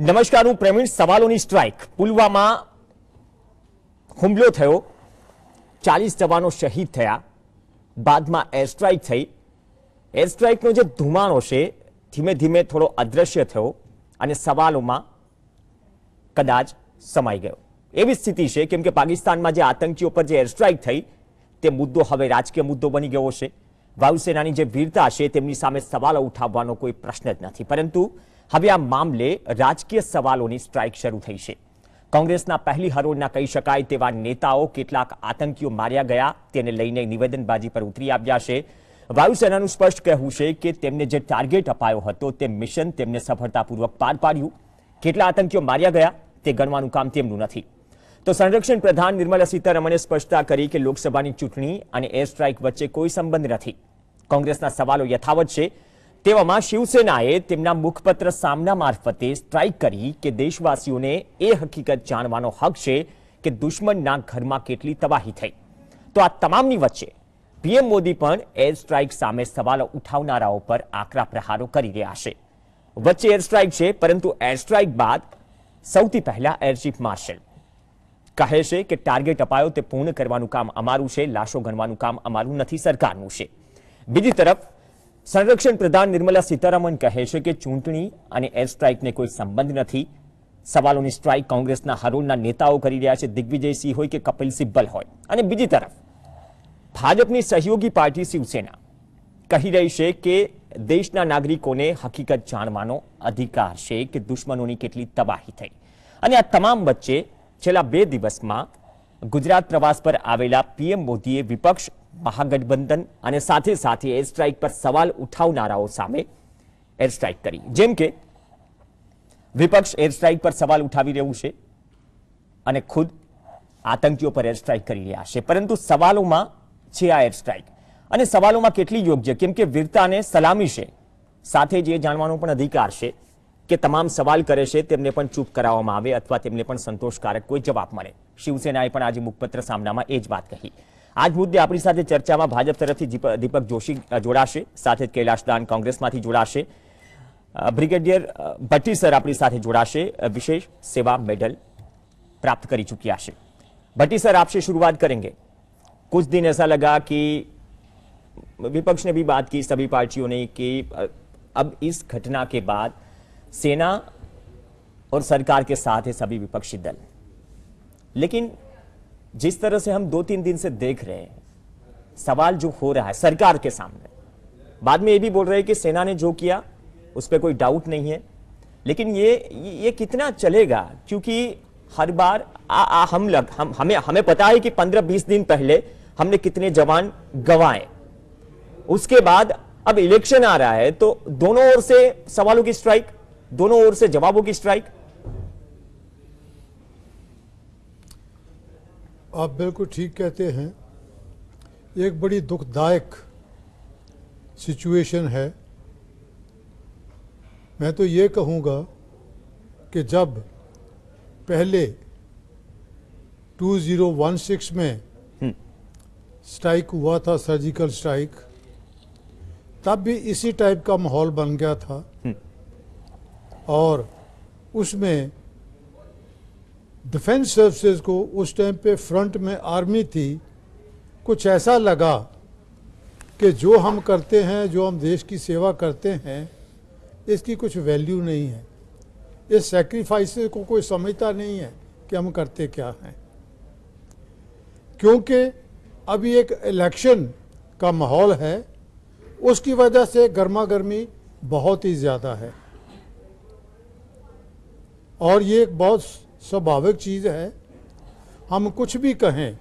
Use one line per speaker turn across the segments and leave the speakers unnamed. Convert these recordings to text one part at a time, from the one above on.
નમસ્કાર, હું પ્રવીણ, સવાલોની સ્ટ્રાઇક. પુલવામા હુમલો થયો. ચાલીસ જવાનો શહીદ થયા. બાદમાં એર સ્ટ્રાઇક થઈ. એર સ્ટ્રાઇકનો જે ધુમાડો છે, ધીમે ધીમે થોડો અદ્રશ્ય થયો અને સવાલોમાં કદાચ સમાઈ ગયો. એવી સ્થિતિ છે, કેમ કે પાકિસ્તાનમાં જે આતંકીઓ પર જે એર સ્ટ્રાઇક થઈ, તે મુદ્દો હવે રાજકીય મુદ્દો બની ગયો છે. વાયુસેનાની જે વીરતા છે, તેમની સામે સવાલો ઉઠાવવાનો કોઈ પ્રશ્ન જ નથી. પરંતુ હવે આ મામલે રાજકીય સવાલોની સ્ટ્રાઇક શરૂ થઈ છે. કોંગ્રેસના પહેલી હરોળના કહી શકાય તેવા નેતાઓ કેટલાક આતંકીઓ માર્યા ગયા, તેને લઈને નિવેદનબાજી પર ઉતરી આવ્યા છે. વાયુસેનાનું સ્પષ્ટ કહેવું છે કે તેમને જે ટાર્ગેટ અપાયો હતો તે મિશન તેમને સફળતાપૂર્વક પાર પાડ્યું. કેટલા આતંકીઓ માર્યા ગયા, તે ગણવાનું કામ તેમનું નથી. તો સંરક્ષણ પ્રધાન નિર્મલા સીતારમણે સ્પષ્ટતા કરી કે લોકસભાની ચૂંટણી અને એર સ્ટ્રાઇક વચ્ચે કોઈ સંબંધ નથી. કોંગ્રેસના સવાલો યથાવત છે. તેવામાં શિવસેનાએ તેમના મુખપત્ર સામના મારફતે સ્ટ્રાઇક કરી કે દેશવાસીઓને એ હકીકત જાણવાનો હક છે કે દુશ્મનના ઘરમાં કેટલી તબાહી થઈ. તો આ તમામની વચ્ચે પીએમ મોદી પણ એર સ્ટ્રાઇક સામે સવાલો ઉઠાવનારાઓ પર આકરા પ્રહારો કરી રહ્યા છે. વચ્ચે એર સ્ટ્રાઇક છે, પરંતુ એર સ્ટ્રાઇક બાદ સૌથી પહેલા એર ચીફ માર્શલ કહે છે કે ટાર્ગેટ અપાયો તે પૂર્ણ કરવાનું કામ અમારું છે, લાશો ગણવાનું કામ અમારું નથી, સરકારનું છે. બીજી તરફ સંરક્ષણ પ્રધાન નિર્મલા સીતારામન કહે છે કે ચૂંટણી અને એર સ્ટ્રાઇકને કોઈ સંબંધ નથી. સવાલોની સ્ટ્રાઇક કોંગ્રેસના હરોળના નેતાઓ કરી રહ્યા છે. દિગ્વિજયસિંહ હોય કે કપિલ સિબ્બલ હોય. અને બીજી તરફ, ભાજપની સહયોગી પાર્ટી શિવસેના કહી રહી છે કે દેશના નાગરિકોને હકીકત જાણવાનો અધિકાર છે કે દુશ્મનોની કેટલી તબાહી થઈ. અને આ તમામ વચ્ચે છેલ્લા બે દિવસમાં ગુજરાત પ્રવાસ પર આવેલા પીએમ મોદીએ વિપક્ષ મહાગઠબંધન અને સાથે સાથે એર પર સવાલ ઉઠાવનારાઓ સામે એર કરી. જેમ કે, વિપક્ષ એર સ્ટ્રાઇક પર સવાલ ઉઠાવી રહ્યું છે અને ખુદ આતંકીઓ પર એર સ્ટ્રાઇક કરી રહ્યા છે. પરંતુ સવાલોમાં છે આ એર સ્ટ્રાઇક અને સવાલોમાં કેટલી યોગ્ય? કેમ કે વીરતાને સલામી છે. સાથે જ જાણવાનો પણ અધિકાર છે કે તમામ સવાલ કરે છે, તેમને પણ ચૂપ કરાવવામાં આવે અથવા તેમને પણ સંતોષકારક કોઈ જવાબ મળે. શિવસેનાએ પણ આજે મુખપત્ર સામનામાં એ જ વાત કહી. આજ મુદ્દે આપણી સાથે ચર્ચામાં ભાજપ તરફથી દીપ- દીપક જોશી અ, જોડાશે સાથે જ કૈલાશ દાન કોંગ્રેસમાંથી જોડાશે અ, બ્રિગેડિયર અ, ભટ્ટી સર આપણી સાથે જોડાશે અ, વિશેષ સેવા મેડલ प्राप्त कर चुकिया है भट्टी सर आपसे शुरुआत करेंगे कुछ दिन ऐसा लगा कि विपक्ष ने भी बात की सभी पार्टियों ने कि अ, अब इस घटना के बाद सेना और सरकार के साथ है सभी विपक्षी दल लेकिन जिस तरह से हम दो तीन दिन से देख रहे हैं सवाल जो हो रहा है सरकार के सामने। बाद में ये भी बोल रहे हैं कि सेना ने जो किया उस पर कोई डाउट नहीं है। लेकिन ये ये कितना चलेगा? क्योंकि हर बार आ, आ, हम लग हम हमें हमें पता है कि 15-20 दिन पहले हमने कितने जवान गंवाए। उसके बाद अब इलेक्शन आ रहा है तो दोनों ओर से सवालों की स्ट्राइक दोनों ओर से जवाबों की स्ट्राइक
आप बिल्कुल ठीक कहते हैं। एक बड़ी दुखदायक सिचुएशन है। मैं तो ये कहूँगा कि जब पहले 2016 में स्ट्राइक हुआ था सर्जिकल स्ट्राइक तब भी इसी टाइप का माहौल बन गया था। और उसमें डिफेंस सर्विसेज़ को उस टाइम पे फ्रंट में आर्मी थी। कुछ ऐसा लगा कि जो हम करते हैं, जो हम देश की सेवा करते हैं, इसकी कुछ वैल्यू नहीं है। इस सेक्रीफाइसेस को कोई समझता नहीं है कि हम करते क्या हैं। क्योंकि अभी एक इलेक्शन का माहौल है, उसकी वजह से गर्मा गर्मी बहुत ही ज़्यादा है। और ये एक बहुत स्वाभाविक चीज़ है। हम कुछ भी कहें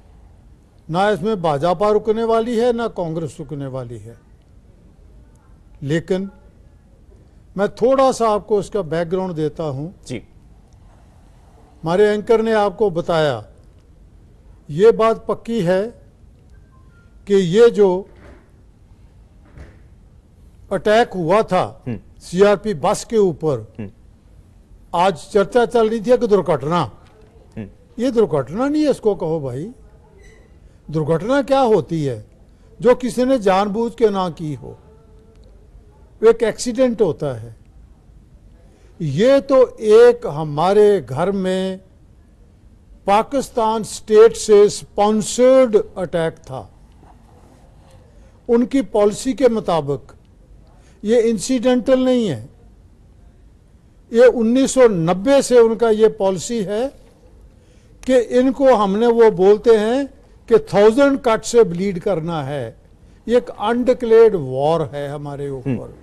ना इसमें भाजपा रुकने वाली है ना कांग्रेस रुकने वाली है। लेकिन मैं थोड़ा सा आपको इसका बैकग्राउंड देता हूँ।
जी।
हमारे एंकर ने आपको बताया ये बात पक्की है कि ये जो अटैक हुआ था सीआरपी बस के ऊपर आज चर्चा चल रही थी कि दुर्घटना। ये दुर्घटना नहीं है इसको कहो भाई। दुर्घटना क्या होती है? जो किसी ने जानबूझ के ना की हो। वो एक एक्सीडेंट होता है। ये तो एक हमारे घर में पाकिस्तान स्टेट से स्पॉन्सर्ड अटैक था। उनकी पॉलिसी के मुताबिक। ये इंसिडेंटल नहीं है। ये 1990 से उनका ये पॉलिसी है कि इनको हमने वो बोलते हैं कि थाउज़ेंड कट से ब्लीड करना है। ये एक अनडिक्लेयर्ड वॉर है हमारे ऊपर।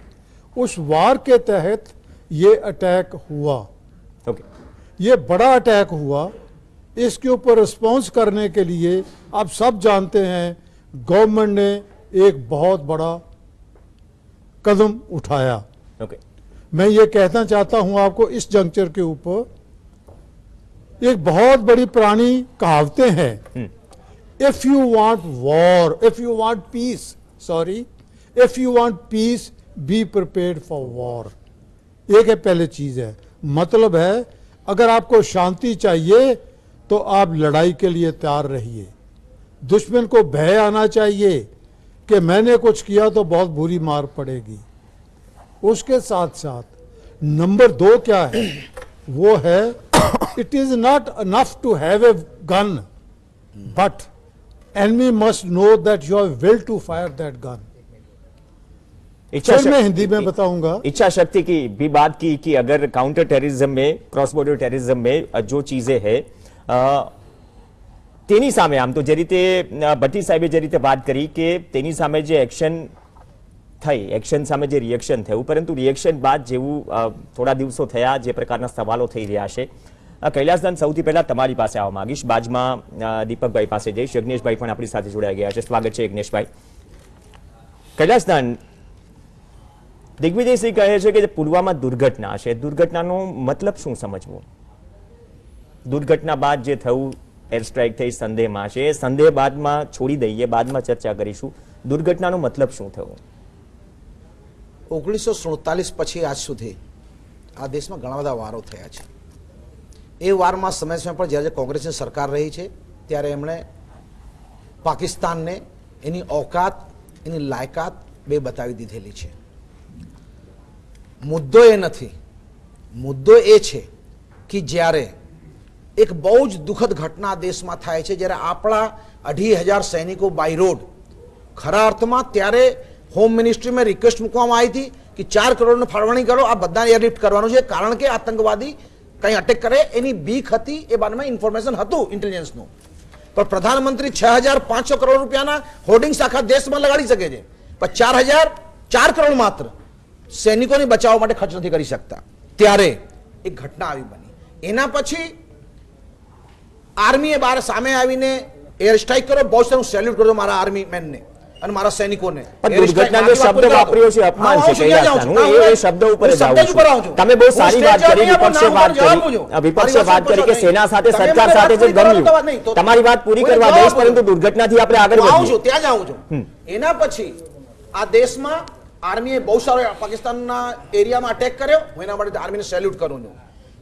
उस वार के तहत ये अटैक हुआ।
ओके।
ये बड़ा अटैक हुआ। इसके ऊपर रिस्पॉन्स करने के लिए आप सब जानते हैं गवर्नमेंट ने एक बहुत बड़ा कदम उठाया।
ओके।
मैं ये कहना चाहता हूँ आपको इस जंक्चर के ऊपर एक बहुत बड़ी पुरानी कहावतें हैं। If you want war if you want peace sorry if you want peace be prepared for war एक है पहले चीज़ है। मतलब है अगर आपको शांति चाहिए तो आप लड़ाई के लिए तैयार रहिए। दुश्मन को भय आना चाहिए कि मैंने कुछ किया तो बहुत बुरी मार पड़ेगी। उसके साथ साथ नंबर दो क्या है वो है it is not enough to have a gun but enemy must know that you have will to fire that gun
इच्छा
फिर मैं
शक्ति-
हिंदी में बताऊंगा
इच्छा शक्ति की भी बात की कि अगर काउंटर टेररिज्म में ક્રોસ બોર્ડર ટેરરિઝમ में અ, जो ચીજે હે અ, તેની સામે આમ તો જે રીતે અ, ભટ્ટી સાહેબે જે રીતે વાત કરી કે તેની સામે જે એક્શન થઈ. એક્શન સામે જે રિએક્શન થયું, પરંતુ રિએક્શન બાદ જેવું થોડા દિવસો થયા, જે પ્રકારના સવાલો થઈ રહ્યા છે. કૈલાસદાન સૌથી પહેલા તમારી પાસે આવવા માંગીશ. બાજમાં દીપકભાઈ પાસે જઈશ. યજ્ઞેશભાઈ પણ આપણી સાથે જોડાઈ ગયા છે. સ્વાગત છે યજ્ઞેશભાઈ. કૈલાસદાન, દિગ્વિજયસિંહ કહે છે કે જે પુલવામા દુર્ઘટના છે. દુર્ઘટનાનો મતલબ શું સમજવો? દુર્ઘટના બાદ જે થયું એર સ્ટ્રાઇક થઈ, સંદેહમાં છે. સંદેહ બાદમાં છોડી દઈએ, બાદમાં ચર્ચા કરીશું. દુર્ઘટનાનો મતલબ શું થયો?
ઓગણીસો સુડતાલીસ પછી આજ સુધી આ દેશમાં ઘણા બધા વારો થયા છે. એ વારમાં સમય સમય પર જ્યારે કોંગ્રેસની સરકાર રહી છે, ત્યારે એમણે પાકિસ્તાનને એની ઓકાત એની લાયકાત બે બતાવી દીધેલી છે. મુદ્દો એ નથી, મુદ્દો એ છે કે જ્યારે એક બહુ જ દુઃખદ ઘટના દેશમાં થાય છે, જ્યારે આપણા અઢી હજાર સૈનિકો બાય રોડ ખરા અર્થમાં ત્યારે હોમ મિનિસ્ટ્રીમાં રિક્વેસ્ટ મૂકવામાં આવી હતી કે ચાર કરોડની ફાળવણી કરો. આ બધાને એરલિફ્ટ કરવાનું છે. કારણ કે આતંકવાદી કંઈ અટેક કરે, એની બીક હતી, એ બારમાં ઇન્ફોર્મેશન હતું ઇન્ટેલિજન્સનું પણ પ્રધાનમંત્રી છ હજાર પાંચસો કરોડ રૂપિયાના હોર્ડિંગ્સ આખા દેશમાં લગાડી શકે છે. પણ ચાર હજાર ચાર કરોડ માત્ર સૈનિકોને બચાવવા માટે ખર્ચ નથી કરી શકતા. ત્યારે એક ઘટના આવી બની. એના પછી આર્મીએ બહાર સામે આવીને એર સ્ટ્રાઇક કર્યો બહુ સારું સેલ્યુટ કર્યો મારા આર્મી મેનને અને મારા સૈનિકોને.
પણ
દુર્ઘટનાનો
શબ્દ વાપર્યો છે અપમાન છે
છું.
હું એ શબ્દ ઉપર જ આવું છું. તમે બહુ સારી વાત કરી વિપક્ષે વાત કરી. વિપક્ષે વાત કરી કે સેના સાથે સરકાર સાથે જે ગમ્યું. તમારી વાત પૂરી કરવા દઈશ પરંતુ દુર્ઘટનાથી આપણે આગળ
આવું
વધીએ.
છું ત્યાં જ આવું છું એના પછી આ દેશમાં આર્મીએ બહુ સારો પાકિસ્તાનના એરિયામાં અટેક કર્યો. હું એના માટે આર્મીને સેલ્યુટ કરું છું.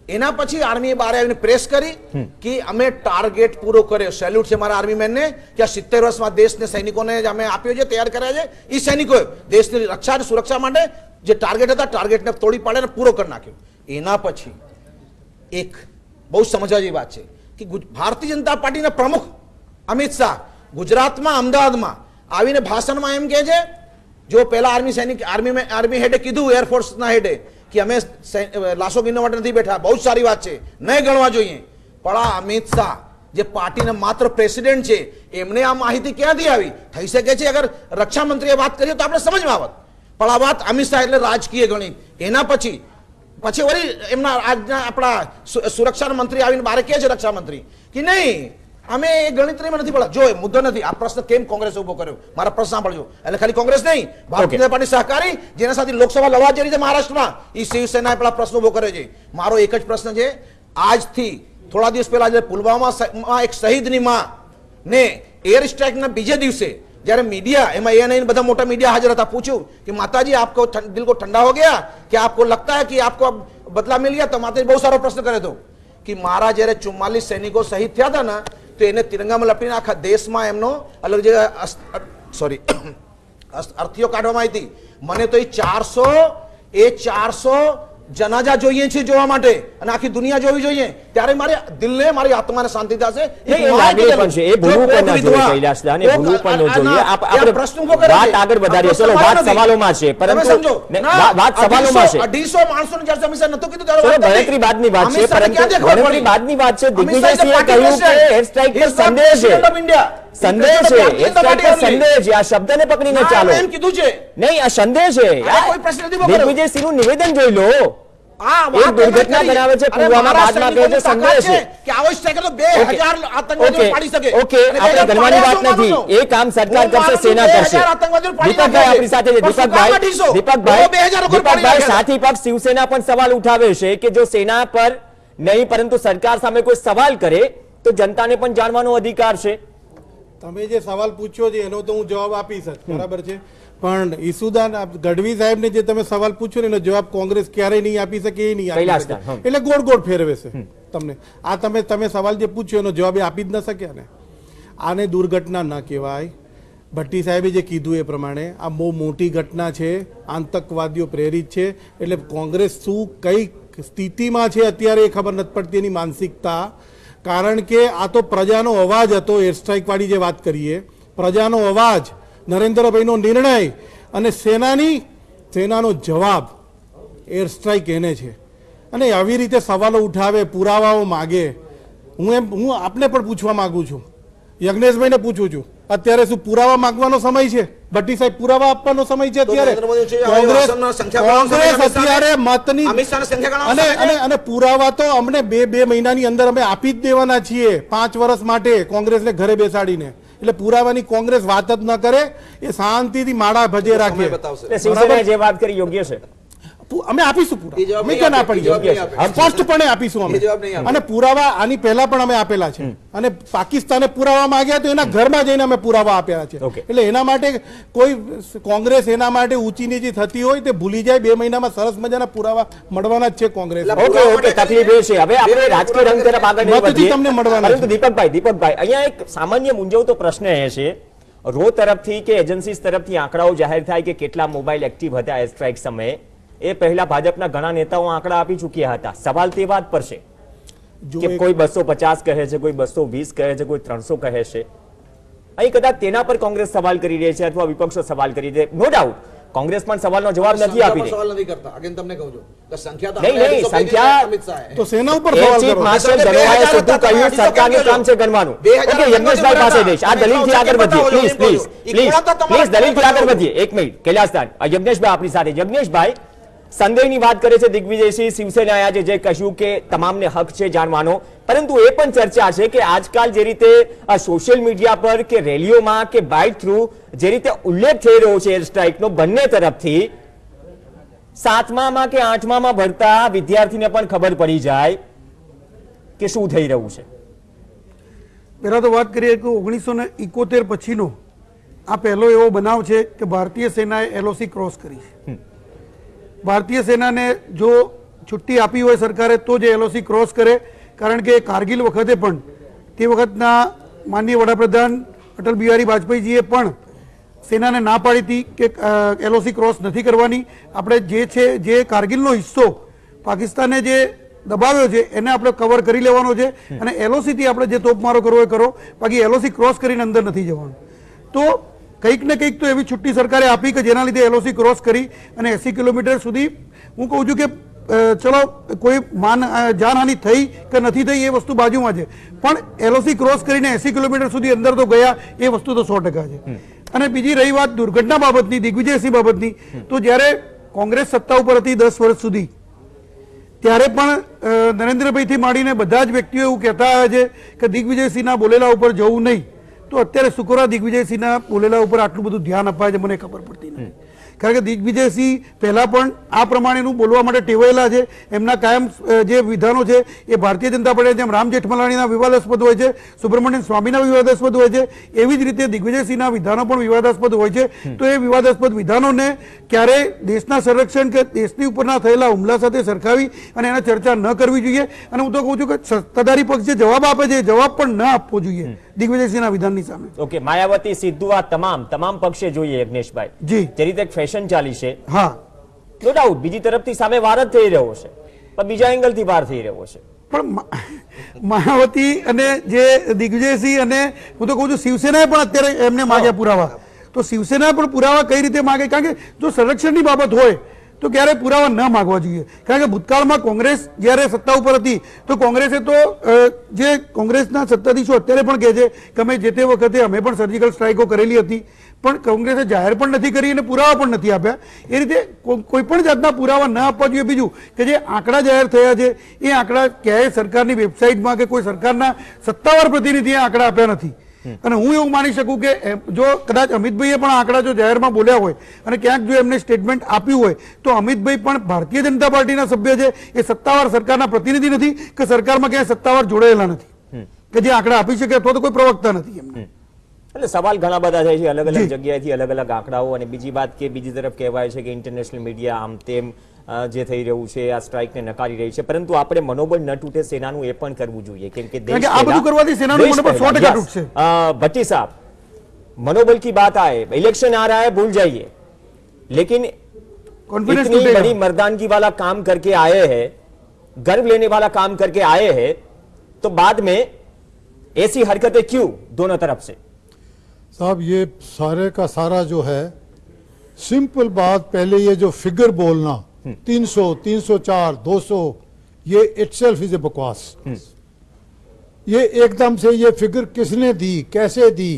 એના પછી આર્મી બહાર આવીને પ્રેસ કરી કે અમે ટાર્ગેટ પૂરો કર્યો. સેલ્યુટ છે મારા આર્મી મેનને કે આ સિત્તેર વર્ષમાં દેશને સૈનિકોને જે અમે આપ્યો છે તૈયાર કર્યા છે. એ સૈનિકોએ દેશની રક્ષા અને સુરક્ષા માટે જે ટાર્ગેટ હતા ટાર્ગેટને તોડી પાડે અને પૂરો કરી નાખ્યો. એના પછી એક બહુ સમજવા જેવી વાત છે કે ભારતીય જનતા પાર્ટીના પ્રમુખ અમિત શાહ ગુજરાતમાં અમદાવાદમાં આવીને ભાષણમાં એમ કહે છે જો પહેલા આર્મી સૈનિક આર્મી આર્મી હેડે કીધું એરફોર્સના હેડે કે અમે લાસો ગીરવા માટે નથી બેઠા. બહુ સારી વાત છે. નહીં ગણવા જોઈએ. પણ આ અમિત શાહ, જે પાર્ટીના માત્ર પ્રેસિડેન્ટ છે, એમને આ માહિતી ક્યાંથી આવી? થઈ શકે છે અગર રક્ષામંત્રીએ વાત કરીએ તો આપણે સમજમાં આવત. પણ આ વાત અમિત શાહ એટલે રાજકીય ગણી એના પછી પછી વળી એમના આજના આપણા સુરક્ષા મંત્રી આવીને બારે કહે છે રક્ષામંત્રી કે નહીં અમે એ ગણતરીમાં નથી પડ્યા જો મુદ્દો નથી આ પ્રશ્ન કેમ કોંગ્રેસે ઉભો કર્યો મારા પ્રશ્ન સાંભળજો એટલે ખાલી કોંગ્રેસ નહીં ભારતીય જનતા પાર્ટી સહકારી જેના સાથે લોકસભા લડવા જઈ રહી છે મહારાષ્ટ્રમાં એ શિવસેનાએ પેલા પ્રશ્ન ઉભો કર્યો છે મારો એક જ પ્રશ્ન છે આજથી થોડા દિવસ પહેલા જ્યારે પુલવામામાં એક શહીદની માં ને એર સ્ટ્રાઇકના બીજે દિવસે જ્યારે મીડિયા એમાં એએનઆઈ બધા મોટા મીડિયા હાજર હતા પૂછ્યું કે માતાજી આપકો દિલ को ठंडा हो गया कि आपको लगता है कि आपको बदला मिल गया तो माता जी बहुत सारा प्रश्न करे तो कि मारा જ્યારે ચુમ્માલીસ સૈનિકો શહીદ થયા હતા ને તો એને તિરંગામાં લપીને આખા દેશમાં એમનો અલગ જે સોરી અર્થીઓ કાઢવામાં આવી હતી મને તો એ ચારસો એ ચારસો જનાજા જોઈએ છે જોવા માટે અને આખી દુનિયા જોવી જોઈએ ત્યારે મારે દિલને મારી આત્માને શાંતિ થશે એક
નહીં, એ
મહાન
લાગણી
કીધેલું.
પણ છે. એ
જો
ભૂલવું પણ
કોક
જોઈએ, કૈલાસદાન. એ ભૂલવું પણ ન જોઈએ.
આ-
આપ-
આ
આપણે
પ્રશ્ન ઊભો કરે
વાત આગળ વધારીએ. ચલો, વાત સવાલોમાં છે, પરંતુ-
સમજો.
વાત- વાત સવાલોમાં છે.
અઢીસો માણસોને જ્યારે અમિત નતો કીધું
ચલો. ગણતરી બાદની વાત છે પરંતુ ગણતરી બાદની વાત છે દિગ્વિજયસિંહે
party
કહ્યું કે
president.
સ્ટ્રાઇક પર
is
છે. સંદેહ છે
the
air
president of
strike પર
party only.
સંદેહ આ શબ્દને પકડીને ચાલો.
એમ કીધું છે.
નહીં આ સંદેહ છે.
કોઈ પ્રશ્ન નથી કર્યો.
દિગ્વિજયસિંહનું નિવેદન જોઈ લો. એક દુર્ઘટના બનાવે છે પુલવામા બાદમાં કહે છે સંદેહ છે.
કે આવો તો બે
ઓકે.
હજાર આતંકવાદીઓ પાડી શકે.
ઓકે. આપણે ગણવાની વાત નથી.
છું માનું છું.
એ કામ સરકાર કરશે સેના કરશે
હજાર આતંકવાદીઓ પાડી
દીપકભાઈ આપણી સાથે છે.
પણ શું કામ
દીપકભાઈ દીપકભાઈ
તો બે હજાર લોકો પાડી
દીપકભાઈ સાથી પક્ષ શિવસેના પણ સવાલ ઉઠાવે છે કે જો સેના પર નહીં પરંતુ સરકાર સામે કોઈ સવાલ કરે તો જનતાને પણ જાણવાનો અધિકાર છે.
તમે જે સવાલ પૂછ્યો છે એનો તો હું જવાબ આપીશ જ બરાબર છે? પણ ઈસુદાન ગઢવી સાહેબને જે તમે સવાલ પૂછ્યો ને એનો જવાબ કોંગ્રેસ ક્યારેય નહીં આપી શકે એ નહીં આપી શકે. એટલે ગોળ ગોળ ફેરવે છે તમને. આ તમે તમે સવાલ જે પૂછ્યો એનો જવાબ એ આપી જ ન શક્યા ને. આને દુર્ઘટના ન કહેવાય. ભટ્ટી સાહેબે જે કીધું એ પ્રમાણે આ બહુ મોટી ઘટના છે આતંકવાદીઓ પ્રેરિત છે એટલે કોંગ્રેસ શું કઈ સ્થિતિમાં છે અત્યારે એ ખબર નથી પડતી એની માનસિકતા. કારણ કે આ તો પ્રજાનો અવાજ હતો એરસ્ટ્રાઇકવાળી જે વાત કરીએ, પ્રજાનો અવાજ, નરેન્દ્રભાઈનો નિર્ણય અને સેનાની, સેનાનો જવાબ એર સ્ટ્રાઇક એને છે. અને આવી રીતે સવાલો ઉઠાવે, પુરાવાઓ માગે. હું એમ, હું આપને પણ પૂછવા માગું છું. યજ્ઞેશભાઈને પૂછું છું. અત્યારે શું પુરાવા માંગવાનો સમય છે? ભટ્ટી સાહેબ પુરાવા આપવાનો સમય છે અત્યારે? કોંગ્રેસ અત્યારે મતની અને અને અને પુરાવા તો અમને બે બે મહિનાની અંદર અમે આપી જ દેવાના છીએ. પાંચ વર્ષ માટે કોંગ્રેસને ઘરે બેસાડીને. એટલે પુરાવાની કોંગ્રેસ વાત જ ન કરે એ શાંતિથી માળા ભજે રાખે.
બતાવશે.
જે વાત કરી યોગ્ય છે.
અમે આપીશું
પૂરા.
અમે ના
આપે.
સ્પષ્ટપણે આપીશું અમે. અને પુરાવા આની પહેલા પણ અમે આપેલા છે. અને પાકિસ્તાને પુરાવા માંગ્યા તો એના ઘરમાં જઈને અમે પુરાવા આપ્યા છે. એટલે એના માટે કોઈ કોંગ્રેસ એના માટે ઊંચી નીચી થતી હોય તે ભૂલી જાય. બે મહિનામાં સરસ મજાના પુરાવા મળવાના જ છે કોંગ્રેસ.
ઓકે ઓકે તકલીફ એ છે. હવે આપણે રાજકીય રંગ તરફ આગળ નહીં વધીએ.
તમને મળવાના
પરંતુ
છે.
દીપકભાઈ દીપકભાઈ અહીંયા એક સામાન્ય મૂંઝવતો પ્રશ્ન એ છે. રો તરફથી કે એજન્સીસ તરફથી આંકડાઓ જાહેર થાય કે કેટલા મોબાઈલ એક્ટિવ હતા એર સ્ટ્રાઇક સમયે? એ પહેલા ભાજપના ઘણા નેતાઓ આંકડા આપી ચૂક્યા હતા. સવાલ તે વાત પર છે કે કોઈ બસો પચાસ કહે છે કોઈ બસો વીસ કહે છે કોઈ ત્રણસો કહે છે. અહીં કદાચ તેના પર કોંગ્રેસ સવાલ કરી રહી છે અથવા વિપક્ષો સવાલ કરી રહી છે. નો ડાઉટ કોંગ્રેસ પણ સવાલનો જવાબ નથી આપી રહી.
સવાલ નથી કરતા. again તમને કહું છું કે સંખ્યા
નહીં, નહીં, સંખ્યા-
તો સેના ઉપર સવાલ કરો.
માસ્ટર
તમે બે
ધનોઆએ
હજાર
સીધું કહ્યું સરકારનું કામ છે ગણવાનું. ઓકે યજ્ઞેશભાઈ પાસે જઈશ. આ દલીલથી આગળ વધીએ. પ્લીઝ પ્લીઝ પ્લીઝ
ખોળા તો તમારે
પ્લીઝ દલીલથી આગળ વધીએ. એક મિનિટ કૈલાસદાન યજ્ઞેશભાઈ આપણી સાથે. યજ્ઞેશભાઈ સંદેહની વાત કરે છે દિગ્વિજયસિંહ શિવસેનાએ આજે જે કહ્યું કે તમામને હક છે જાણવાનો પરંતુ એ પણ ચર્ચા છે કે આજકાલ જે રીતે સોશિયલ મીડિયા પર કે રેલીઓમાં કે બાઇક થ્રુ જે રીતે ઉલ્લેખ થઈ રહ્યો છે એર સ્ટ્રાઇકનો બંને તરફથી સાતમામાં કે આઠમામાં ભણતા વિદ્યાર્થીને પણ ખબર પડી જાય કે શું થઈ રહ્યું છે.
પહેલાં તો વાત કરીએ કે ઓગણીસો ને ઇકોતેર પછીનો આ પહેલો એવો બનાવ છે કે ભારતીય સેનાએ એલઓસી ક્રોસ કરી છે. ભારતીય સેનાને જો છુટ્ટી આપી હોય સરકારે, તો જ એલઓસી ક્રોસ કરે. કારણ કે કારગિલ વખતે પણ, તે વખતના માનનીય વડાપ્રધાન અટલ બિહારી વાજપેયીજીએ પણ સેનાને ના પાડી હતી કે એલઓસી ક્રોસ નથી કરવાની. આપણે જે છે, જે કારગિલનો હિસ્સો પાકિસ્તાને જે દબાવ્યો છે, એને આપણે કવર કરી લેવાનો છે અને એલઓસીથી આપણે જે તોપમારો કરવો એ કરો. બાકી એલઓસી ક્રોસ કરીને અંદર નથી જવાનું. તો કંઈક ને કંઈક તો એવી છુટ્ટી સરકારે આપી કે જેના લીધે એલઓસી ક્રોસ કરી અને એસી કિલોમીટર સુધી હું કહું છું કે ચલો કોઈ માન જાનહાનિ થઈ કે નથી થઈ એ વસ્તુ બાજુમાં છે. પણ એલઓસી ક્રોસ કરીને એસી કિલોમીટર સુધી અંદર તો ગયા એ વસ્તુ તો સો ટકા છે. અને બીજી રહી વાત દુર્ઘટના બાબતની દિગ્વિજયસિંહ બાબતની. તો જ્યારે કોંગ્રેસ સત્તા ઉપર હતી દસ વર્ષ સુધી ત્યારે પણ નરેન્દ્રભાઈથી માંડીને બધા જ વ્યક્તિઓ એવું કહેતા આવ્યા છે કે દિગ્વિજયસિંહના બોલેલા ઉપર જવું નહીં. તો અત્યારે શુક્રવાર દિગ્વિજયસિંહના બોલેલા ઉપર આટલું બધું ધ્યાન અપાય છે, મને ખબર પડતી નથી. કારણ કે દિગ્વિજયસિંહ પહેલાં પણ આ પ્રમાણેનું બોલવા માટે ટેવાયેલા છે. એમના કાયમ જે વિધાનો છે એ ભારતીય જનતા પાર્ટી જેમ રામ જેઠમલાણીના વિવાદાસ્પદ હોય છે, સુબ્રમણ્યમ સ્વામીના વિવાદાસ્પદ હોય છે, એવી જ રીતે દિગ્વિજયસિંહના વિધાનો પણ વિવાદાસ્પદ હોય છે. તો એ વિવાદાસ્પદ વિધાનોને ક્યારેય દેશના સંરક્ષણ કે દેશની ઉપરના થયેલા હુમલા સાથે સરખાવી અને એના ચર્ચા ન કરવી જોઈએ. અને હું તો કહું છું કે સત્તાધારી પક્ષ જે જવાબ આપે છે, એ જવાબ પણ ન આપવો જોઈએ. દિગ્વિજયસિંહના વિધાનની સામે.
ઓકે માયાવતી સિદ્ધુ આ તમામ તમામ પક્ષે જોઈએ યજ્ઞેશભાઈ.
જી.
જે રીતે ફેશન ચાલી છે.
હા.
નો ડાઉટ બીજી તરફથી સામે વાર જ થઈ રહ્યો છે પણ બીજા એંગલથી વાર થઈ રહ્યો છે.
પણ માયાવતી અને જે દિગ્વિજયસિંહ અને હું તો કહું છું શિવસેનાએ પણ અત્યારે એમને માગ્યા પુરાવા. તો શિવસેના પણ પુરાવા કઈ રીતે માગે? કારણ કે જો સંરક્ષણની બાબત હોય તો ક્યારે પુરાવા ન માગવા જોઈએ. કારણ કે ભૂતકાળમાં કોંગ્રેસ જ્યારે સત્તા ઉપર હતી, તો કોંગ્રેસે તો જે કોંગ્રેસના સત્તાધીશો અત્યારે પણ કહે છે કે અમે જે તે વખતે અમે પણ સર્જિકલ સ્ટ્રાઇકો કરેલી હતી, પણ કોંગ્રેસે જાહેર પણ નથી કરી અને પુરાવા પણ નથી આપ્યા. એ રીતે કોઈ પણ જાતના પુરાવા ન આપવા જોઈએ. બીજું કે જે આંકડા જાહેર થયા છે, એ આંકડા ક્યાંય સરકારની વેબસાઇટમાં કે કોઈ સરકારના સત્તાવાર પ્રતિનિધિએ આંકડા આપ્યા નથી. અને હું એવું માની શકું કે જો કદાચ અમિતભાઈએ પણ આંકડા જો જાહેરમાં બોલ્યા હોય અને ક્યાંક જો એમને સ્ટેટમેન્ટ આપ્યું હોય તો અમિતભાઈ પણ ભારતીય જનતા પાર્ટીના સભ્ય છે એ સત્તાવાર સરકારના પ્રતિનિધિ નથી કે સરકારમાં ક્યાંય સત્તાવાર જોડાયેલા નથી. કે જે આંકડા આપી શકે અથવા તો કોઈ પ્રવક્તા નથી એમને.
એટલે સવાલ ઘણા બધા થાય છે અલગ અલગ જગ્યાએથી અલગ અલગ આંકડાઓ અને બીજી વાત કે બીજી તરફ કહેવાય છે કે ઇન્ટરનેશનલ મીડિયા આમ તેમ જે થઈ રહ્યું છે આ સ્ટ્રાઇકને નકારી રહી છે પરંતુ આપણે મનોબળ ન તૂટે સેનાનું એ પણ કરવું જોઈએ કેમ કે
કારણ
દેશ
કે આ બધું
પહેલા-
કરવાથી સેનાનું
દેશ
મનોબળ
પહેલા,
100%
yes.
તૂટશે.
अ, भट्टी साहब मनोबल की बात आए इलेक्शन आ रहा है भूल जाइए लेकिन
कॉन्फिडेंस
इतनी
टूटेगा।
बड़ी मर्दानगी वाला काम करके आए हैं गर्व लेने वाला काम करके आए हैं तो बाद में ऐसी हरकतें क्यों दोनों तरफ से
साहब ये सारे का सारा जो है सिंपल बात पहले ये जो फिगर बोलना 300 304 200 ये इटसेल्फ इज़ ए बकवास। ये एकदम से ये फिगर किसने दी कैसे दी?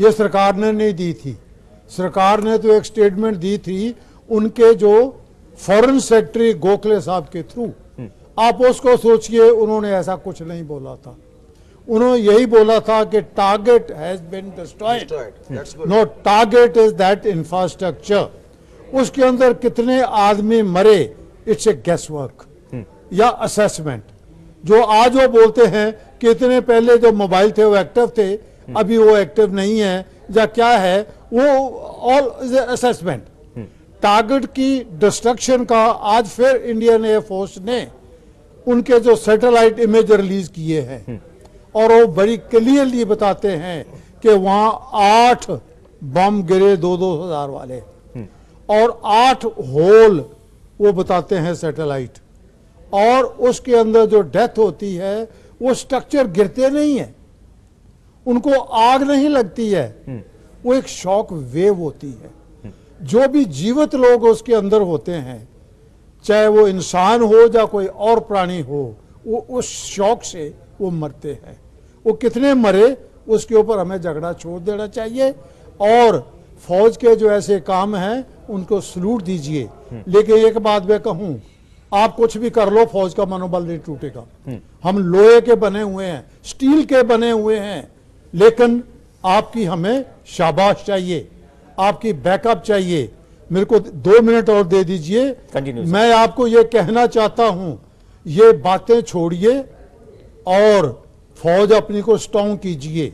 ये सरकार ने नहीं दी थी। सरकार ने तो एक स्टेटमेंट दी थी उनके जो फॉरेन सेक्रेटरी गोखले साहब के थ्रू आप उसको सोचिए उन्होंने ऐसा कुछ नहीं बोला था। उन्होंने यही बोला था कि target has
been destroyed
no target is that infrastructure उसके अंदर कितने आदमी मरे इट्स ए गैस वर्क या असेसमेंट जो आज वो बोलते हैं कि इतने पहले जो मोबाइल थे वो एक्टिव थे अभी वो एक्टिव नहीं है या क्या है वो ऑल इज़ असेसमेंट टारगेट की डिस्ट्रक्शन का आज फिर इंडियन एयरफोर्स ने उनके जो सैटेलाइट इमेज रिलीज़ किए हैं और वो बड़ी क्लियरली बताते हैं कि वहाँ आठ बम गिरे दो दो हज़ार वाले। और आठ होल वो बताते हैं सैटेलाइट। और उसके अंदर जो डेथ होती है वो स्ट्रक्चर गिरते नहीं है। उनको आग नहीं लगती है। वो एक शॉक वेव होती है। जो भी जीवित लोग उसके अंदर होते हैं चाहे वो इंसान हो या कोई और प्राणी हो वो उस शौक से वो मरते हैं। वो कितने मरे उसके ऊपर हमें झगड़ा छोड़ देना चाहिए। और फौज के जो ऐसे काम हैं उनको सलूट दीजिए। लेकिन एक बात मैं कहूँ आप कुछ भी कर लो फौज का मनोबल नहीं टूटेगा। हम लोहे के बने हुए हैं स्टील के बने हुए हैं लेकिन आपकी हमें शाबाश चाहिए आपकी बैकअप चाहिए। मेरे को दो मिनट और दे दीजिए। मैं आपको ये कहना चाहता हूँ ये बातें छोड़िए और फौज अपनी को स्ट्रांग कीजिए।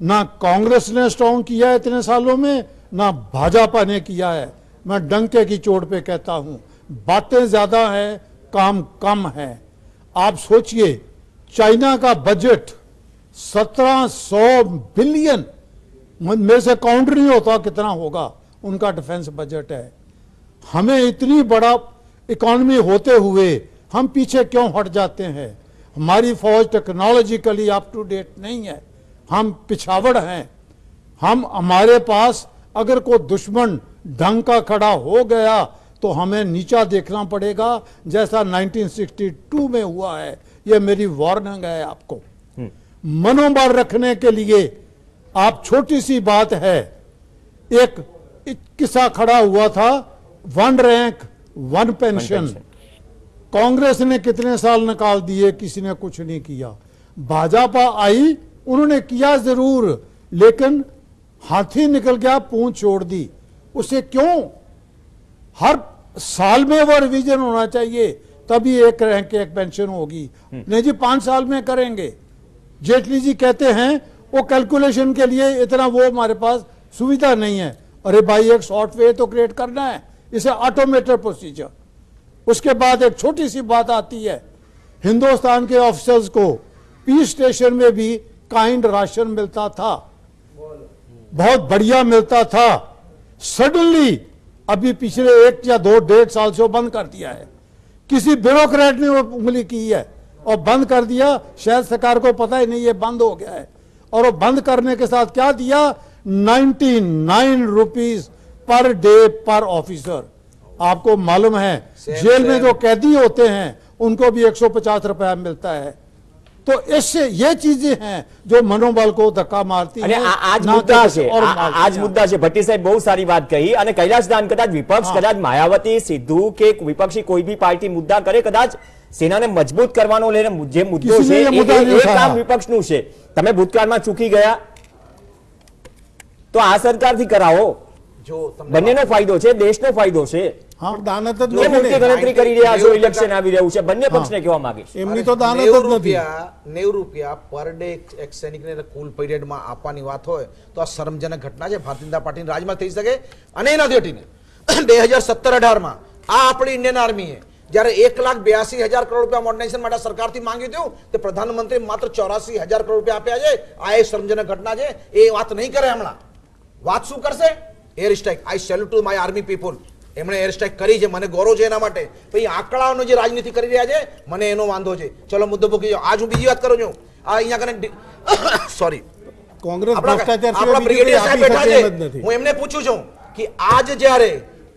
ना कांग्रेस ने स्ट्रांग किया है इतने सालों में ना भाजपा ने किया है। मैं डंके की चोट पे कहता हूँ, बातें ज़्यादा हैं, काम कम है। आप सोचिए, चाइना का बजट 1700 बिलियन मेरे से काउंट नहीं होता कितना होगा, उनका डिफेंस बजट है। हमें इतनी बड़ा इकोनॉमी होते हुए हम पीछे क्यों हट जाते हैं? हमारी फौज टेक्नोलॉजिकली अप टू डेट नहीं है। हम पिछावड़ हैं। हम हमारे पास अगर कोई दुश्मन ढंग का खड़ा हो गया तो हमें नीचा देखना पड़ेगा जैसा 1962 में हुआ है। यह मेरी वार्निंग है आपको। मनोबल रखने के लिए आप छोटी सी बात है। एक एक किस्सा खड़ा हुआ था one rank one pension.
Pension.
Congress ने कितने साल निकाल दिए किसी ने कुछ नहीं किया। भाजपा आई उन्होंने किया ज़रूर लेकिन हाथी निकल गया पूंछ छोड़ दी। उसे क्यों? हर साल में वो रिवीजन होना चाहिए तभी एक रैंक एक पेंशन होगी। नहीं जी पाँच साल में करेंगे। जेटली जी कहते हैं वो कैलकुलेशन के लिए इतना वो हमारे पास सुविधा नहीं है। अरे भाई एक सॉफ्टवेयर तो क्रिएट करना है इसे ऑटोमेटेड प्रोसीजर उसके बाद एक छोटी सी बात आती है हिंदुस्तान के ऑफिसर्स को पीस स्टेशन में भी काइंड राशन मिलता था। बहुत बढ़िया मिलता था। सडनली अभी पिछले एक या दो डेढ़ साल से वो बंद कर दिया है। किसी ब्यूरोक्रेट ने वो उंगली की है और बंद कर दिया। शायद सरकार को पता ही नहीं ये बंद हो गया है। और वो बंद करने के साथ क्या दिया? 99 रुपीस पर डे पर ऑफिसर। आपको मालूम है जेल में जो कैदी होते हैं उनको भी 150 रुपया मिलता है। तो इससे ये चीजें हैं जो मनोबल को धक्का मारती
અને
हैं
આ આ જ
ना कि
મુદ્દા
कुछ
છે
और
આ-
मारती
આ જ
हैं।
મુદ્દા છે ભટ્ટી સાહેબ બહુ સારી વાત કહી અને કૈલાસદાન કદાચ વિપક્ષ કદાચ માયાવતી સિદ્ધુ કે વિપક્ષી કોઈ બી પાર્ટી મુદ્દા કરે કદાચ સેનાને મજબૂત કરવાનો લઈને જે મુદ્દો
કિસીને
છે
એ
એ-
મુદ્દા
એ
નહીં
એ કામ
ઉઠાયા.
વિપક્ષનું છે તમે ભૂતકાળમાં ચૂકી ગયા તો આ સરકારથી કરાવો
જો તમને
બંનેનો ફાયદો છે દેશનો ફાયદો છે.
દાનત જ નથી
મોટી
ને.
ગણતરી છો ઇલેક્શન આવી રહ્યું છે બંને પક્ષને કહેવા માંગીશ
એમની તો દાનત જ નથી.
રૂપિયા રૂપિયા પર ડે એક સૈનિકને કુલ પીરિયડમાં આપવાની વાત હોય તો આ શરમજનક ઘટના છે. ભારતીય જનતા પાર્ટીની રાજમાં થઈ શકે અને એ હટીને બે હજાર સત્તર અઢારમાં આ આપણી ઇન્ડિયન આર્મીએ જ્યારે એક લાખ બ્યાસી હજાર કરોડ રૂપિયા મોડર્નાઇઝેશન માટે સરકારથી માંગ્યું હતું તે પ્રધાનમંત્રી માત્ર ચોરાસી હજાર કરોડ રૂપિયા આપ્યા છે. આ એ શરમજનક ઘટના છે. એ વાત નહીં કરે હમણાં. વાત શું કરશે? Air strike I salute to my army people એમણે એર સ્ટ્રાઇક કરી છે મને ગૌરવ છે એના માટે. પછી આંકડાઓનો જે રાજનીતિ કરી રહ્યા છે મને એનો વાંધો છે. ચલો મુદ્દો મૂકી જાઓ આજ હું બીજી વાત કરું છું. આ અહીંયા કને સોરી
કોંગ્રેસ ભ્રષ્ટાચાર
આપણા બ્રિગેડિયર સાહેબ બેઠા છે.
એમ જ નથી.
હું એમને પૂછું છું કે આજ જ્યારે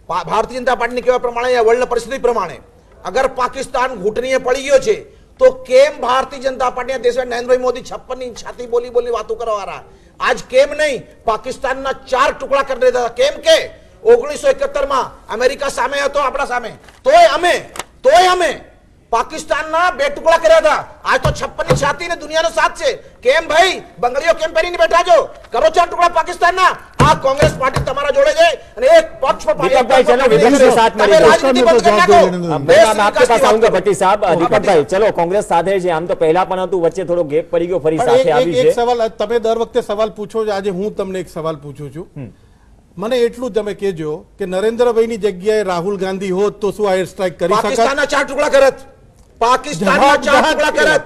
ભારતીય જનતા પાર્ટીની કહેવા પ્રમાણે વર્લ્ડ પરિસ્થિતિ પ્રમાણે અગર પાકિસ્તાન ઘૂંટણીએ પડી ગયો છે તો કેમ ભારતીય જનતા પાર્ટીના દેશમાં નરેન્દ્રભાઈ મોદી છપ્પનની છાતી બોલી બોલી વાતો કરવાવાળા? આજ કેમ નહીં? પાકિસ્તાનના ચાર ટુકડા કરી દીધા હતા. કેમ કે? ઓગણીસો માં અમેરિકા સામે હતો, આપણા સામે. તોય અમે તોય અમે પાકિસ્તાનના બે ટુકડા કર્યા હતા. આજ તો છપ્પનની છાતી ને દુનિયાનો સાથ છે. કેમ ભાઈ? બંગડીઓ કેમ પહેરીને બેઠા છો? કરો ચાર ટુકડા પાકિસ્તાનના. આ કોંગ્રેસ પાર્ટી તમારા જોડે છે અને એક પક્ષ પર
દીપકભાઈ ચલો
વિધન
સે સાથ મેં
મેં
આપકે
પાસ
આઉંગા ભટ્ટી
સાહેબ
દીપકભાઈ ચલો કોંગ્રેસ સાથે જે આમ તો પહેલા પણ હતું વચ્ચે થોડો ગેપ પડી ગયો ફરી સાથે આવી
છે. એક સવાલ તમે દર વખતે સવાલ પૂછો છો આજે હું તમને એક સવાલ પૂછું છું. મને એટલું તમે કેજો કે નરેન્દ્રભાઈ ની જગ્યાએ રાહુલ ગાંધી હોત તો શું આ એર સ્ટ્રાઇક કરી શકત?
ચાર ટુકડા કરત. પાકિસ્તાનના ચાર ટુકડા કરત.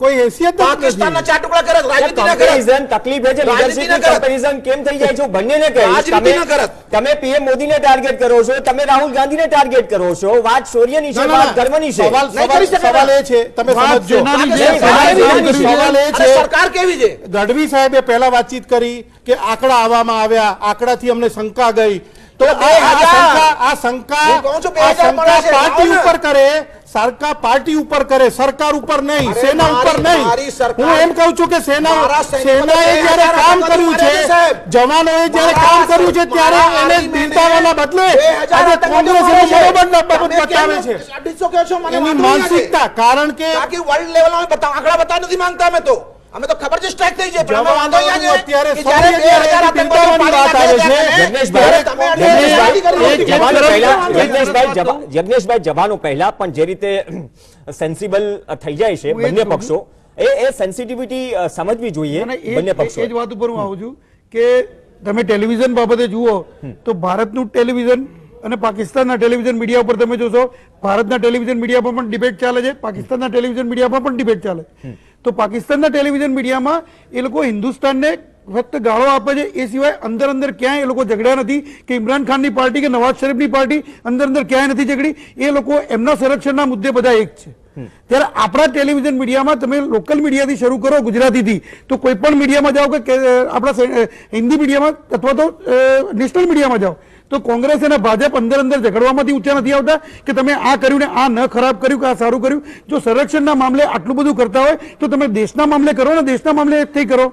કોઈ હેસિયત
પાકિસ્તાનના ચાર ટુકડા કરત રાજનીતિ ના કરત.
કમ્પેરિઝન તકલીફ એ છે
રાજનીતિ
લીડરશિપની કમ્પેરિઝન કેમ થઈ જાય છે બંનેને કહીશ.
રાજનીતિ ન કરત.
તમે પીએમ મોદીને ટાર્ગેટ કરો છો તમે રાહુલ ગાંધીને ટાર્ગેટ કરો છો. વાત શૌર્યની છે
ના, ના,
વાત ગર્વની છે.
સવાલ સવાલ
કરી શકે
સવાલ
ને.
એ છે તમે સમજો સવાલ એ-
છે.
સવાલ એ
અને
છે
સરકાર કેવી છે?
ગઢવી સાહેબે પહેલા વાતચીત કરી કે આંકડા આવવામાં આવ્યા આંકડાથી અમને શંકા ગઈ. તો આ આ શંકા આ શંકા પાર્ટી ઉપર કરે સરકાર પાર્ટી ઉપર કરે સરકાર ઉપર નહીં સેના ઉપર નહીં. હું એમ કહું છું કે સેના સેનાએ જ્યારે કામ કર્યું છે. જવાનોએ જ્યારે કામ કર્યું છે ત્યારે એને
આર્મીને
બદલે આજે કોંગ્રેસ એનું
તમે
બતાવે છે. એની. માનસિકતા કારણ કે
વર્લ્ડ લેવલ આંકડા બતા નથી માંગતા અમે તો. અમે તો ખબર છે સ્ટ્રાઇક થઈ છે પણ અમે વાંધો અહીંયા
છે.
કે જ્યારે
જ્યારે વાત આવે છે.
જગનેશભાઈ કરી
એક
હતી.
જવાનો પહેલા પણ જે રીતે સેન્સિબલ થઈ જાય છે બંને પક્ષો એ એ સેન્સિટિવિટી સમજવી જોઈએ
એ
બંને
પક્ષો એ જ વાત ઉપર હું આવું છું કે તમે ટેલિવિઝન બાબતે જુઓ તો ભારતનું ટેલિવિઝન અને પાકિસ્તાનના ટેલિવિઝન મીડિયા ઉપર તમે જોશો ભારતના ટેલિવિઝન મીડિયા પર પણ ડિબેટ ચાલે છે પાકિસ્તાનના ટેલિવિઝન મીડિયા પર પણ ડિબેટ ચાલે તો પાકિસ્તાનના ટેલિવિઝન મીડિયામાં એ લોકો હિન્દુસ્તાનને ફક્ત ગાળો આપે છે એ સિવાય અંદર અંદર ક્યાંય એ લોકો ઝઘડ્યા નથી કે ઇમરાન ખાનની પાર્ટી કે નવાઝ શરીફની પાર્ટી અંદર અંદર ક્યાંય નથી ઝઘડી એ લોકો એમના સંરક્ષણના મુદ્દે બધા એક છે. ત્યારે આપણા ટેલિવિઝન મીડિયામાં તમે લોકલ મીડિયાથી શરૂ કરો ગુજરાતીથી તો કોઈ પણ મીડિયામાં જાઓ કે આપણા હિન્દી મીડિયામાં અથવા તો નેશનલ મીડિયામાં જાઓ તો કોંગ્રેસ અને ભાજપ અંદર અંદર ઝઘડવામાંથી ઊંચા નથી આવતા કે તમે આ કર્યું ને આ ન ખરાબ કર્યું કે આ સારું કર્યું? જો સંરક્ષણના મામલે આટલું બધું કરતા હોય, તો તમે દેશના મામલે કરો ને દેશના મામલે એક થઈ કરો.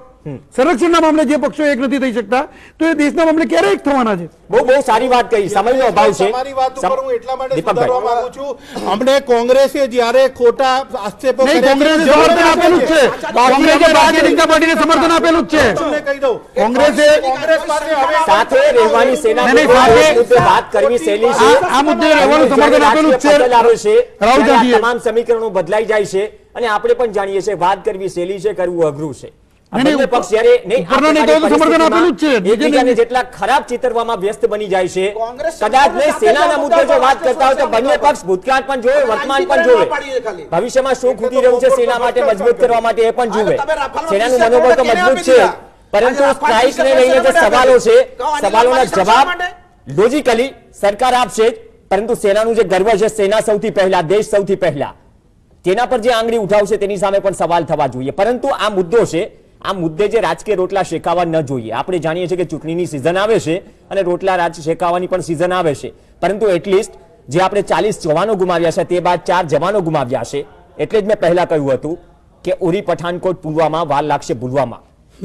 સંરક્ષણના મામલે જે પક્ષો એક નથી થઈ શકતા તો એ દેશના મામલે ક્યારે એક થવાના છે?
બહુ બહુ સારી વાત કહી. સમયનો અભાવ છે.
તમારી વાત ઉપર હું એટલા માટે સુધારવા માંગુ છું. અમને કોંગ્રેસે જ્યારે ખોટા આક્ષેપો કર્યા
કોંગ્રેસે સમર્થન આપેલું જ છે. કોંગ્રેસે ભારતીય જનતા પાર્ટીને સમર્થન આપેલું જ છે.
તમને કહી દઉં.
કોંગ્રેસે
કોંગ્રેસ પાસે હવે
સાથે રહેવાની સેના
નહીં, નહીં,
આ
સાથે-
વાત કરવી સેલી છે.
આ- મુદ્દે રહેવાનું સમર્થન આપેલું જ છે. રાહુલ ગાંધીએ.
તમામ સમીકરણો બદલાઈ જાય છે. અને આપણે પણ જાણીએ છીએ વાત કરવી સહેલી છે કરવું અઘરું છે. પક્ષ જ્યારે નહીં, આ
ઉપરના નેતાઓએ તો
પ્રકારની
સમર્થન આપેલું છે.
પરિસ્થિતિમાં
બીજે
એકબીજાને
નહીં.
જેટલા ખરાબ ચિતરવામાં વ્યસ્ત બની જાય છે કદાચ સેનાના મુદ્દે જો વાત કરતા હોય તો બંને પક્ષ ભૂતકાળ પણ જોવે વર્તમાન પણ જોવે.
કરવા પાડીએ ખાલી.
ભવિષ્યમાં શું ખૂટી રહ્યું છે સેના માટે મજબૂત કરવા માટે એ પણ
જોવે.
સેનાનું મનોબળ તો મજબૂત છે પરંતુ સ્ટ્રાઇકને લઈને જે સવાલો છે સવાલોના જવાબ લોજિકલી સરકાર આપશે પરંતુ સેનાનું જે ગર્વ છે સેના સૌથી પહેલા દેશ સૌથી પહેલા. તેના પર જે આંગળી ઉઠાવશે તેની સામે પણ સવાલ થવા જોઈએ. પરંતુ આ મુદ્દો છે આ મુદ્દે જે રાજકીય રોટલા શેકાવા ન જોઈએ. આપણે જાણીએ છીએ કે ચૂંટણીની સિઝન આવે છે અને રોટલા રાજ શેકાવાની પણ સિઝન આવે છે. પરંતુ એટલીસ્ટ જે આપણે ચાલીસ જવાનો ગુમાવ્યા છે તે બાદ ચાર જવાનો ગુમાવ્યા છે. એટલે જ મેં પહેલા કહ્યું હતું કે ઉરી પઠાનકોટ પુલવામા વાર લાગશે ભૂલવામાં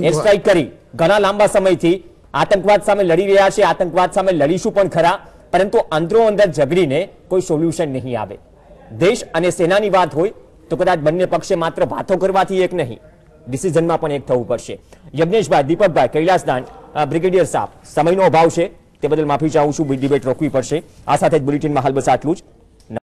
એર સ્ટ્રાઇક કરી. ઘણા લાંબા સમયથી આતંકવાદ સામે લડી રહ્યા છે આતંકવાદ સામે લડીશું પણ ખરા પરંતુ અંદરો અંદર ઝઘડીને કોઈ સોલ્યુશન નહીં આવે. દેશ અને સેનાની વાત હોય તો કદાચ બંને પક્ષે માત્ર વાતો કરવાથી એક નહીં. ડિસિઝનમાં પણ એક થવું પડશે. યજ્ઞેશભાઈ, દીપકભાઈ, કૈલાસદાન બ્રિગેડિયર સાહેબ સમયનો અભાવ છે. તે બદલ માફી ચાહું છું. ડિબેટ રોકવી પડશે. આ સાથે જ બુલેટિનમાં હાલ બસ આટલું જ.